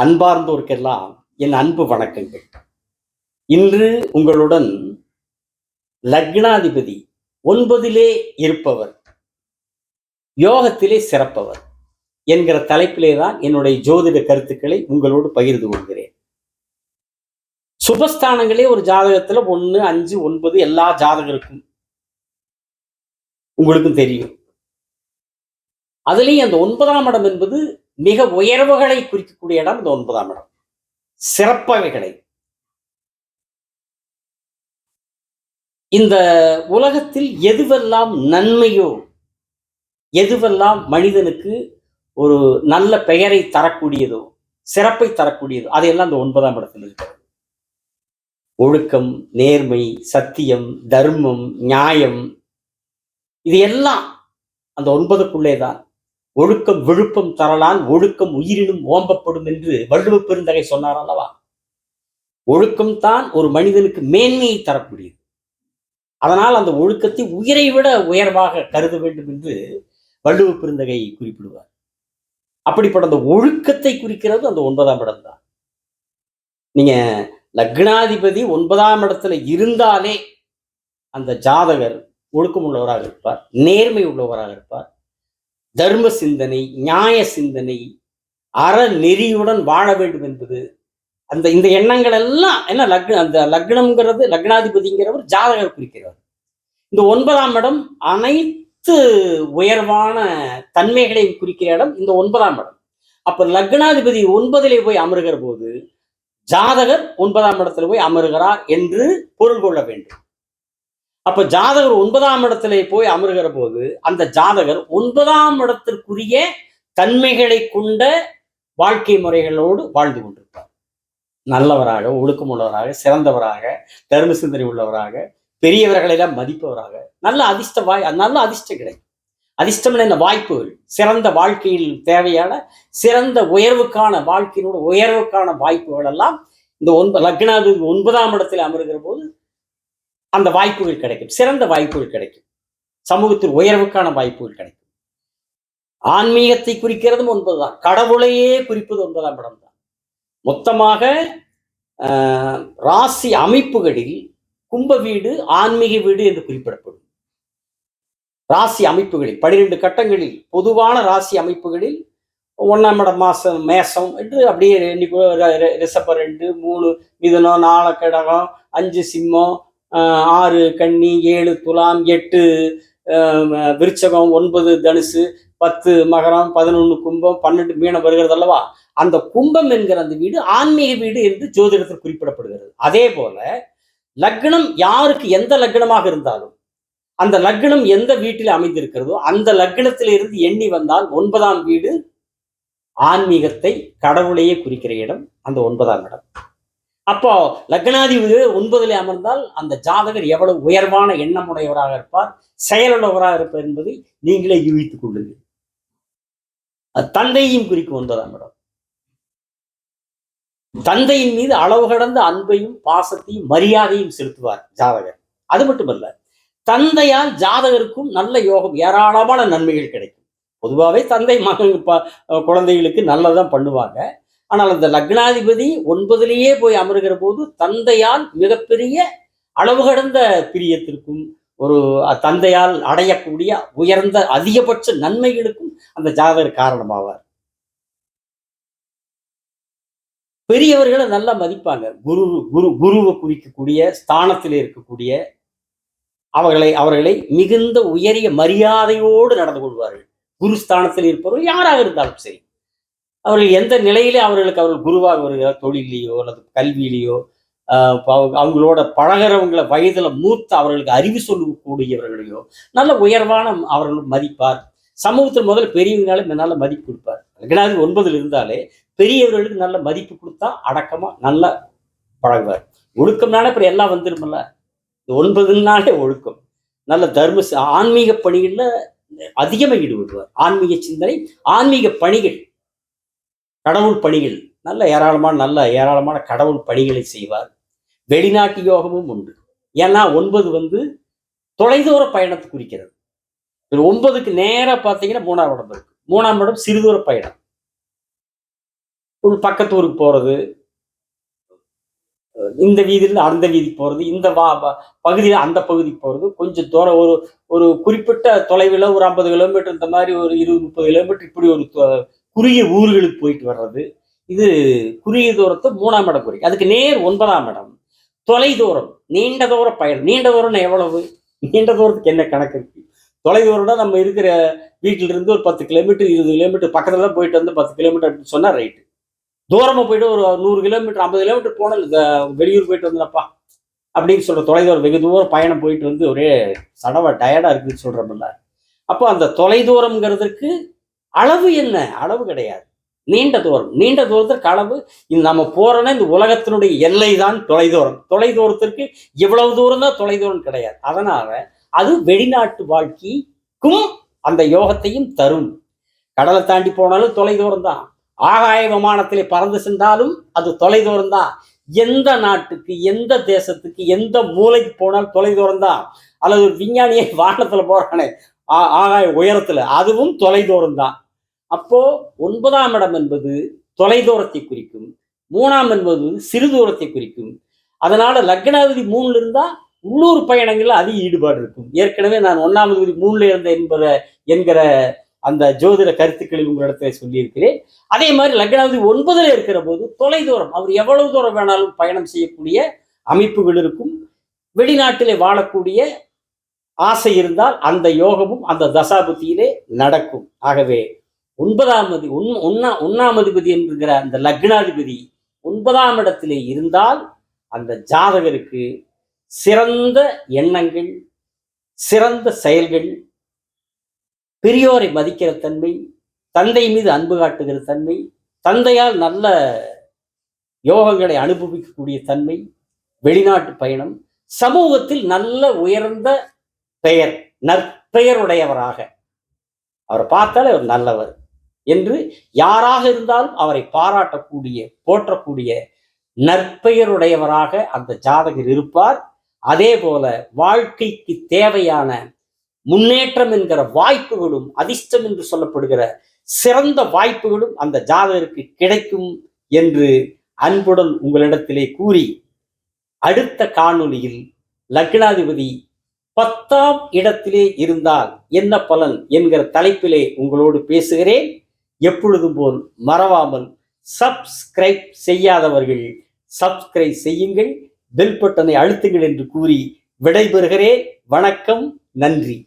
அன்பார்ந்தோருக்கெல்லாம் என் அன்பு வணக்கங்கள். இன்று உங்களுடன் லக்னாதிபதி ஒன்பதிலே இருப்பவர் யோகத்திலே சிறப்பவர் என்கிற தலைப்பிலே தான் என்னுடைய ஜோதிட கருத்துக்களை உங்களோடு பகிர்ந்து கொள்கிறேன். சுபஸ்தானங்களே ஒரு ஜாதகத்துல ஒன்று அஞ்சு ஒன்பது எல்லா ஜாதகருக்கும் உங்களுக்கும் தெரியும். அதுலேயும் அந்த ஒன்பதாம் இடம் என்பது மிக உயர்வுகளை குறிக்கக்கூடிய இடம் இந்த ஒன்பதாம் இடம். சிறப்பவைகளை. இந்த உலகத்தில் எதுவெல்லாம் நன்மையோ எதுவெல்லாம் மனிதனுக்கு ஒரு நல்ல பெயரை தரக்கூடியதோ சிறப்பை தரக்கூடியதோ அதையெல்லாம் இந்த ஒன்பதாம் இடத்தில் இருக்கிறது ஒழுக்கம் நேர்மை சத்தியம் தர்மம் நியாயம் இது எல்லாம் அந்த ஒன்பதுக்குள்ளே தான் ஒழுக்கம் விழுப்பம் தரலான் ஒழுக்கம் உயிரினும் ஓம்பப்படும் என்று வள்ளுவ பெருந்தகை சொன்னார் அல்லவா? ஒழுக்கம் தான் ஒரு மனிதனுக்கு மேன்மையை தரக்கூடியது. அதனால் அந்த ஒழுக்கத்தை உயிரை விட உயர்வாக கருத வேண்டும் என்று வள்ளுவ பெருந்தகை குறிப்பிடுவார். அப்படிப்பட்ட அந்த ஒழுக்கத்தை குறிக்கிறது அந்த ஒன்பதாம் இடம் தான். நீங்க லக்னாதிபதி ஒன்பதாம் இடத்துல இருந்தாலே அந்த ஜாதகர் ஒழுக்கம் உள்ளவராக இருப்பார் நேர்மை உள்ளவராக இருப்பார் தர்ம சிந்தனை நியாய சிந்தனை அற நெறியுடன் வாழ வேண்டும் என்பது அந்த இந்த எண்ணங்கள் எல்லாம் என்ன லக்ன அந்த லக்னம்ங்கிறது லக்னாதிபதிங்கிறவர் ஜாதகர் குறிக்கிறவர் இந்த ஒன்பதாம் இடம் அனைத்து உயர்வான தன்மைகளையும் குறிக்கிற இடம் இந்த ஒன்பதாம் இடம். அப்ப லக்னாதிபதி ஒன்பதிலே போய் அமருகிற போது ஜாதகர் ஒன்பதாம் இடத்துல போய் அமருகிறார் என்று பொருள் கொள்ள வேண்டும். அப்ப ஜாதகர் ஒன்பதாம் இடத்துல போய் அமருகிற போது அந்த ஜாதகர் ஒன்பதாம் இடத்திற்குரிய தன்மைகளை கொண்ட வாழ்க்கை முறைகளோடு வாழ்ந்து கொண்டிருப்பார். நல்லவராக ஒழுக்கமுள்ளவராக சிறந்தவராக தர்ம சிந்தனை உள்ளவராக பெரியவர்களெல்லாம் மதிப்பவராக நல்ல அதிர்ஷ்ட வாய் நல்ல அதிர்ஷ்டம் கிடைக்கும். அதிர்ஷ்டம் என்ன வாய்ப்புகள் சிறந்த வாழ்க்கையில் தேவையான சிறந்த உயர்வுக்கான வாழ்க்கையினோட உயர்வுக்கான வாய்ப்புகள் எல்லாம் இந்த ஒன்ப லக்னாதி ஒன்பதாம் இடத்தில் அமருகிற போது அந்த வாய்ப்புகள் கிடைக்கும். சிறந்த வாய்ப்புகள் கிடைக்கும். சமூகத்தில் உயர்வுக்கான வாய்ப்புகள் கிடைக்கும். ஆன்மீகத்தை குறிக்கிறதும் ஒன்பதுதான். கடவுளையே குறிப்பது ஒன்பதாம் இடம் தான் மொத்தமாக ஆஹ், ராசி அமைப்புகளில் கும்ப வீடு ஆன்மீக வீடு என்று குறிப்பிடப்படும். ராசி அமைப்புகளில் பனிரெண்டு கட்டங்களில் பொதுவான ராசி அமைப்புகளில் ஒன்றாம் இடம் மாசம் மேசம் என்று அப்படியே இன்னைக்கு ரெண்டு மூணு மிதனம் நாலு கடகம் அஞ்சு சிம்மம் ஆறு கன்னி ஏழு துலாம் எட்டு விருச்சகம் ஒன்பது தனுசு பத்து மகரம் பதினொன்று கும்பம் பன்னெண்டு மீனம் வருகிறது அல்லவா? அந்த கும்பம் என்கிற அந்த வீடு ஆன்மீக வீடு என்று ஜோதிடத்தில் குறிப்பிடப்படுகிறது. அதே போல லக்னம் யாருக்கு எந்த லக்னமாக இருந்தாலும் அந்த லக்னம் எந்த வீட்டில் அமைந்திருக்கிறதோ அந்த லக்னத்திலிருந்து எண்ணி வந்தால் ஒன்பதாம் வீடு ஆன்மீகத்தை கடவுளையே குறிக்கிற இடம் அந்த ஒன்பதாம் இடம். அப்போ லக்னாதிபதி ஒன்பதுல அமர்ந்தால் அந்த ஜாதகர் எவ்வளவு உயர்வான எண்ணமுடையவராக இருப்பார் செயலுள்ளவராக இருப்பார் என்பதை நீங்களே யூகித்துக் கொள்ளுங்கள். தந்தையும் குறிக்கும் ஒன்பதாம் இடம். தந்தையின் மீது அளவு கடந்த அன்பையும் பாசத்தையும் மரியாதையும் செலுத்துவார் ஜாதகர். அது மட்டுமல்ல தந்தையால் ஜாதகருக்கும் நல்ல யோகம் ஏராளமான நன்மைகள் கிடைக்கும். பொதுவாகவே தந்தை மகன் குழந்தைகளுக்கு நல்லதான் பண்ணுவாங்க. ஆனால் அந்த லக்னாதிபதி ஒன்பதிலேயே போய் அமருகிற போது தந்தையால் மிகப்பெரிய அளவு கடந்த பிரியத்திற்கும் ஒரு தந்தையால் அடையக்கூடிய உயர்ந்த அதிகபட்ச நன்மைகளுக்கும் அந்த ஜாதகர் காரணமாவார். பெரியவர்களை நல்லா மதிப்பாங்க. குரு குரு குருவை குறிக்கக்கூடிய ஸ்தானத்தில் இருக்கக்கூடிய அவர்களை அவர்களை மிகுந்த உயரிய மரியாதையோடு நடந்து கொள்வார்கள். குரு ஸ்தானத்தில் இருப்பவர்கள் யாராக இருந்தாலும் சரி. அவர்கள் எந்த நிலையிலே அவர்களுக்கு அவர்கள் குருவாக வருகிறார்? தொழிலையோ அல்லது கல்வியிலேயோ அவங்களோட பழகிறவங்கள வயதில் மூத்த அவர்களுக்கு அறிவு சொல்லக்கூடியவர்களையோ நல்ல உயர்வான அவர்கள் மதிப்பார். சமூகத்தில் முதல்ல பெரியவங்களால நல்ல மதிப்பு கொடுப்பார். லக்னாதிபதி ஒன்பதில் இருந்தாலே பெரியவர்களுக்கு நல்ல மதிப்பு கொடுத்தா அடக்கமா நல்லா பழகுவார். ஒழுக்கம்னாலே அப்புறம் எல்லாம் வந்துருமில்ல ஒன்பதுனாலே ஒழுக்கம். நல்ல தர்ம ஆன்மீக பணிகளில் அதிகமாக ஈடுபடுவார். ஆன்மீக சிந்தனை ஆன்மீக பணிகள். கடவுள் பணிகள். நல்ல ஏராளமான நல்ல ஏராளமான கடவுள் பணிகளை செய்வார். வெளிநாட்டு யோகமும் உண்டு. ஏன்னா ஒன்பது வந்து தொலைதூர பயணத்தை குறிக்கிறது. இது ஒன்பதுக்கு நேரா பார்த்தீங்கன்னா மூணாம் இடம் இருக்கு. மூணாம் இடம் சிறுதூர பயணம். உள் பக்கத்து ஊருக்கு போறது. இந்த வீதியில் அந்த வீதிக்கு போறது. இந்த வா பகுதியில் அந்த பகுதிக்கு போறது. கொஞ்சம் தூரம் ஒரு ஒரு குறிப்பிட்ட தொலைவில் ஒரு ஐம்பது கிலோமீட்டர் இந்த மாதிரி ஒரு இருபது முப்பது கிலோமீட்டர் இப்படி ஒரு குறுகிய ஊர்களுக்கு போயிட்டு வர்றது. இது குறுகிய தூரத்தை மூணாம் இடம் குறிக்கும் அதுக்கு நேர் ஒன்பதாம் இடம். தொலை தூரம் நீண்ட தூர பயணம் நீண்ட தூரம்னா எவ்வளவு? நீண்ட தூரத்துக்கு என்ன கணக்கு இருக்கு? தொலை தூரம்னா நம்ம இருக்கிற வீட்டிலிருந்து ஒரு பத்து கிலோமீட்டர் இருபது கிலோமீட்டர் பக்கத்துல தான் போயிட்டு வந்து பத்து கிலோமீட்டர் அப்படின்னு சொன்னால் ரைட்டு தூரமாக போயிட்டு ஒரு நூறு கிலோமீட்டர் ஐம்பது கிலோமீட்டர் போனோம் இந்த வெளியூர் போயிட்டு வந்தப்பா அப்படின்னு சொல்கிற தொலைதூரம் வெகு தூரம் பயணம் போயிட்டு வந்து ஒரே சடவை டயர்டாக இருக்குன்னு சொல்கிறோம்ல அப்போ அந்த தொலைதூரம்ங்கிறதுக்கு அளவு என்ன? அளவு கிடையாது. நீண்ட தூரம். நீண்ட தூரத்திற்கு அளவு இந்த நம்ம போறோன்னா இந்த உலகத்தினுடைய எல்லை தான் தொலைதூரம். தொலைதூரத்திற்கு இவ்வளவு தூரம் தான் தொலைதூரம் கிடையாது. அதனால அது வெளிநாட்டு வாழ்க்கைக்கும் அந்த யோகத்தையும் தரும். கடலை தாண்டி போனாலும் தொலைதூரம் தான். ஆகாய விமானத்திலே பறந்து சென்றாலும் அது தொலைதூரம் தான். எந்த நாட்டுக்கு எந்த தேசத்துக்கு எந்த மூலைக்கு போனாலும் தொலைதூரம் தான். அல்லது ஒரு விஞ்ஞானியை வானத்துல போறானே ஆகாய உயரத்துல. அதுவும் தொலைதூரம் தான். அப்போ ஒன்பதாம் இடம் என்பது தொலைதூரத்தை குறிக்கும். மூணாம் என்பது சிறு தூரத்தை குறிக்கும். அதனால லக்னாதிபதி மூணுல இருந்தா உள்ளூர் பயணங்கள்ல அதிக ஈடுபாடு இருக்கும். ஏற்கனவே நான் ஒன்னாம் தேதி மூணுல இருந்த என்பத என்கிற அந்த ஜோதிட கருத்துக்களை உங்களிடத்துல சொல்லியிருக்கிறேன். அதே மாதிரி லக்னாவதி ஒன்பதுல இருக்கிற போது தொலைதூரம் அவர் எவ்வளவு தூரம் வேணாலும் பயணம் செய்யக்கூடிய அமைப்புகள் இருக்கும். வெளிநாட்டிலே வாழக்கூடிய ஆசை இருந்தால் அந்த யோகமும் அந்த தசாபுத்தியிலே நடக்கும். ஆகவே ஒன்பதாம் அதி உன் ஒன்னா ஒன்னாம் அதிபதி என்கிற அந்த லக்னாதிபதி ஒன்பதாம் இடத்திலே இருந்தால் அந்த ஜாதகருக்கு சிறந்த எண்ணங்கள் சிறந்த செயல்கள் பெரியோரை மதிக்கிற தன்மை தந்தை மீது அன்பு காட்டுகிற தன்மை தந்தையால் நல்ல யோகங்களை அனுபவிக்கக்கூடிய தன்மை வெளிநாட்டு பயணம் சமூகத்தில் நல்ல உயர்ந்த பெயர் நற்பெயருடையவராக அவரை பார்த்தாலே அவர் நல்லவர் என்று யாராக இருந்தாலும் அவரை பாராட்டக்கூடிய போற்றக்கூடிய நற்பெயருடையவராக அந்த ஜாதகர் இருப்பார். அதே போல வாழ்க்கைக்கு தேவையான முன்னேற்றம் என்கிற வாய்ப்புகளும் அதிர்ஷ்டம் என்று சொல்லப்படுகிற சிறந்த வாய்ப்புகளும் அந்த ஜாதகருக்கு கிடைக்கும் என்று அன்புடன் உங்களிடத்திலே கூறி அடுத்த காணொளியில் லக்னாதிபதி பத்தாம் இடத்திலே இருந்தால் என்ன பலன் என்கிற தலைப்பிலே உங்களோடு பேசுகிறேன். எப்பொழுதும் போல் மறவாமல் சப்ஸ்கிரைப் செய்யாதவர்கள் சப்ஸ்கிரைப் செய்யுங்கள். பெல் பட்டனை அழுத்துங்கள் என்று கூறி விடைபெறுகிறேன். வணக்கம் நன்றி.